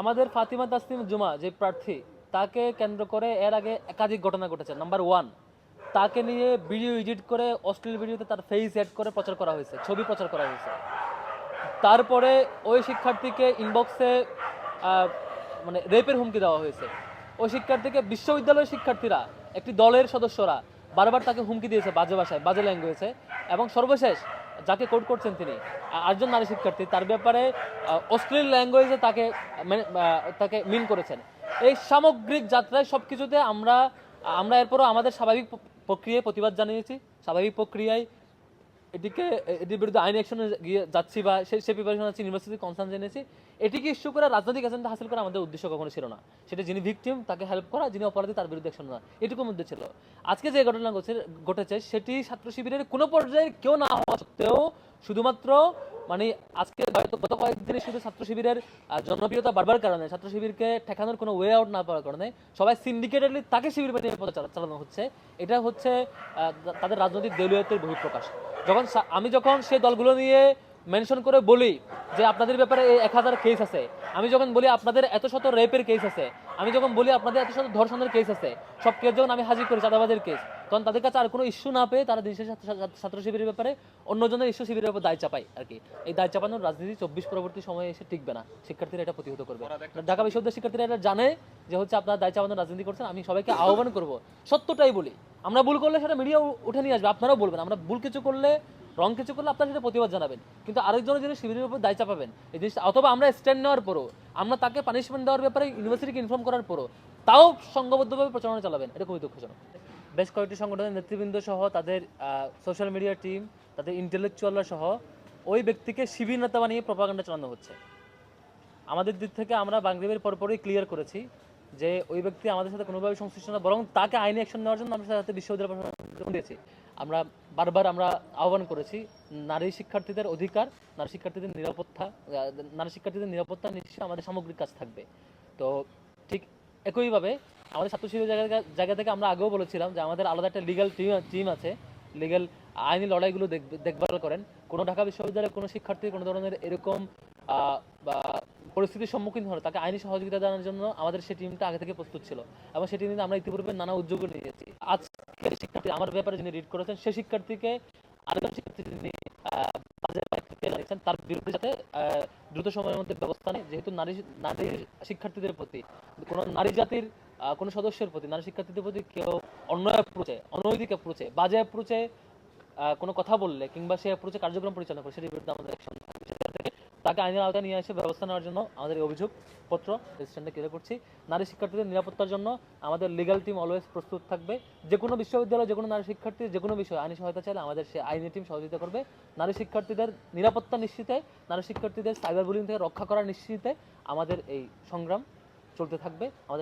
আমাদের ফাতিমা তাসলিম জুমা, যে প্রার্থী, তাকে কেন্দ্র করে এর আগে একাধিক ঘটনা ঘটেছে। নাম্বার ওয়ান তাকে নিয়ে ভিডিও এডিট করে অশ্লীল ভিডিওতে তার ফেস অ্যাড করে প্রচার করা হয়েছে, ছবি প্রচার করা হয়েছে। তারপরে ওই শিক্ষার্থীকে ইনবক্সে মানে রেপের হুমকি দেওয়া হয়েছে। ওই শিক্ষার্থীকে বিশ্ববিদ্যালয়ের শিক্ষার্থীরা, একটি দলের সদস্যরা বারবার তাকে হুমকি দিয়েছে বাজে ভাষায়, বাজে ল্যাঙ্গুয়েজে এবং সর্বশেষ যাকে কোর্ট করছেন তিনি আটজন নারী শিক্ষার্থী তার ব্যাপারে অশ্লীল ল্যাঙ্গুয়েজে তাকে মানে, তাকে মিন করেছেন। এই সামগ্রিক যাত্রায় সব কিছুতে আমরা আমরা এরপরও আমাদের স্বাভাবিক প্রক্রিয়ায় প্রতিবাদ জানিয়েছি। স্বাভাবিক প্রক্রিয়ায় এটিকে এটির বিরুদ্ধে আইন অ্যাকশনে গিয়ে যাচ্ছি বা সেই সে প্রিপারেশন আছে ইউনিভার্সিটি কনসার্ন জেনেছি, এটিকে ইস্যু করে রাজনৈতিক এজেন্ডা হাসিল করা আমাদের উদ্দেশ্য কখনো ছিল না। সেটা যিনি ভিকটিম তাকে হেল্প করা, যিনি অপরাধী, তার বিরুদ্ধে অ্যাকশন নেওয়া, এটুকুর মধ্যে ছিল। আজকে যে ঘটনা ঘটছে, ঘটেছে, সেটি ছাত্র শিবিরের কোনো পর্যায়ে কেউ না হওয়া সত্ত্বেও শুধুমাত্র মানে আজকে হয়তো গত কয়েকদিনে শুধু ছাত্র শিবিরের জনপ্রিয়তা বাড়বার কারণে, ছাত্র শিবিরকে ঠেকানোর কোনো ওয়ে আউট না পাওয়ার কারণে সবাই সিন্ডিকেটেডলি তাকে শিবির বানিয়ে পথে চালানো হচ্ছে। এটা হচ্ছে তাদের রাজনৈতিক দেউলিয়তের বহিঃপ্রকাশ। যখন আমি যখন সে দলগুলো নিয়ে মেনশন করে বলি যে আপনাদের ব্যাপারে এই এক হাজার কেস আছে। আমি যখন বলি আপনাদের এত শত রেপের কেস আছে আমি যখন বলি আপনাদের এত শত ধর্ষণের কেস আছে সব কেস যখন আমি হাজির করি চাঁদাবাজের কেস তখন তাদের কাছে আর কোনো ইস্যু না পেয়ে তারা দেশের ছাত্র- শিবিরের ব্যাপারে অন্যজনের ইস্যু শিবিরের উপর দায় চাপায় আর কি। এই দায় চাপানোর রাজনীতি চব্বিশ পরবর্তী সময়ে এসে টিকবে না। শিক্ষার্থীরা এটা প্রতিহত করবে। ঢাকা বিশ্ববিদ্যালয়ের শিক্ষার্থীরা এটা জানে যে হচ্ছে আপনারা দায় চাপানোর রাজনীতি করছেন আমি সবাইকে আহ্বান করব। সত্যটাই বলি। আমরা ভুল করলে সেটা মিডিয়া উঠে নিয়ে আসবে আপনারাও বলবেন। আমরা ভুল কিছু করলে রং কিছু করলে আপনারা সেটা প্রতিবাদ জানাবেন। কিন্তু আরেকজনের যিনি শিবিরের উপর দায় চাপাবেন। এই জিনিসটা, অথবা আমরা স্ট্যান্ড নেওয়ার পরও, আমরা তাকে পানিশমেন্ট দেওয়ার ব্যাপারে ইউনিভার্সিটিকে ইনফর্ম করার পরও, তাও সংঘবদ্ধভাবে প্রচারণা চালাবেন। এটা খুবই দুঃখজনক। বেশ কয়েকটি সংগঠনের নেতৃবৃন্দ সহ তাদের সোশ্যাল মিডিয়া টিম তাদের ইন্টেলেকচুয়ালরা সহ, ওই ব্যক্তিকে শিবির নেতা বানিয়ে প্রপাগান্ডা চালানো হচ্ছে। আমাদের দিক থেকে আমরা বাংলাদেশের পরপরই ক্লিয়ার করেছি যে ওই ব্যক্তি আমাদের সাথে কোনোভাবে সংশ্লিষ্ট না, বরং তাকে আইনি অ্যাকশন নেওয়ার জন্য আমরা সাথে বিশ্ববিদ্যালয় প্রশাসন দিয়েছি। আমরা বারবার আমরা আহ্বান করেছি, নারী শিক্ষার্থীদের অধিকার, নারী শিক্ষার্থীদের নিরাপত্তা নারী শিক্ষার্থীদের নিরাপত্তা নিশ্চয়ই আমাদের সামগ্রিক কাজ থাকবে। তো ঠিক একইভাবে আমাদের ছাত্র শিবির জায়গা জায়গা থেকে আমরা আগেও বলেছিলাম যে আমাদের আলাদা একটা লিগাল টিম টিম আছে। লিগ্যাল আইনি লড়াইগুলো দেখ- দেখভাল করেন। কোনো ঢাকা বিশ্ববিদ্যালয়ের কোনো শিক্ষার্থী কোনো ধরনের এরকম বা পরিস্থিতির সম্মুখীন হলে, তাকে আইনি সহযোগিতা দেওয়ার জন্য আমাদের সেই টিমটা আগে থেকে প্রস্তুত ছিল এবং সেই টিমে আমরা ইতিপূর্বে নানা উদ্যোগ নিয়েছি। আজকে শিক্ষার্থী আমার ব্যাপারে যিনি রিড করেছেন, সেই শিক্ষার্থীকে আরেকজন শিক্ষার্থী তার বিরুদ্ধে যাতে দ্রুত সময়ের মধ্যে ব্যবস্থা নেয়, যেহেতু নারী নারী শিক্ষার্থীদের প্রতি, কোনো নারী জাতির কোনো সদস্যের প্রতি, নারী শিক্ষার্থীদের প্রতি কেউ অন্যায় অ্যাপ্রোচে অনৈতিক অ্যাপ্রোচে বাজে অ্যাপ্রোচে কোনো কথা বললে কিংবা সে অ্যাপ্রোচে কার্যক্রম পরিচালনা করে, সেটির বিরুদ্ধে আমাদের অ্যাকশন সেটা তাকে আইনের আওতায় নিয়ে এসে ব্যবস্থা নেওয়ার জন্য আমাদের অভিযোগ পত্র রেজিস্ট্রেন্টে ক্লিয়ার করছি। নারী শিক্ষার্থীদের নিরাপত্তার জন্য আমাদের লিগাল টিম অলওয়েজ প্রস্তুত থাকবে। যে কোনো বিশ্ববিদ্যালয়, যে কোনো নারী শিক্ষার্থী, যে কোনো বিষয়ে আইনি সহায়তা চাইলে আমাদের সে আইনি টিম সহযোগিতা করবে। নারী শিক্ষার্থীদের নিরাপত্তা নিশ্চিতে, নারী শিক্ষার্থীদের সাইবার বুলিং থেকে রক্ষা করা নিশ্চিতে আমাদের এই সংগ্রাম চলতে থাকবে। আমাদের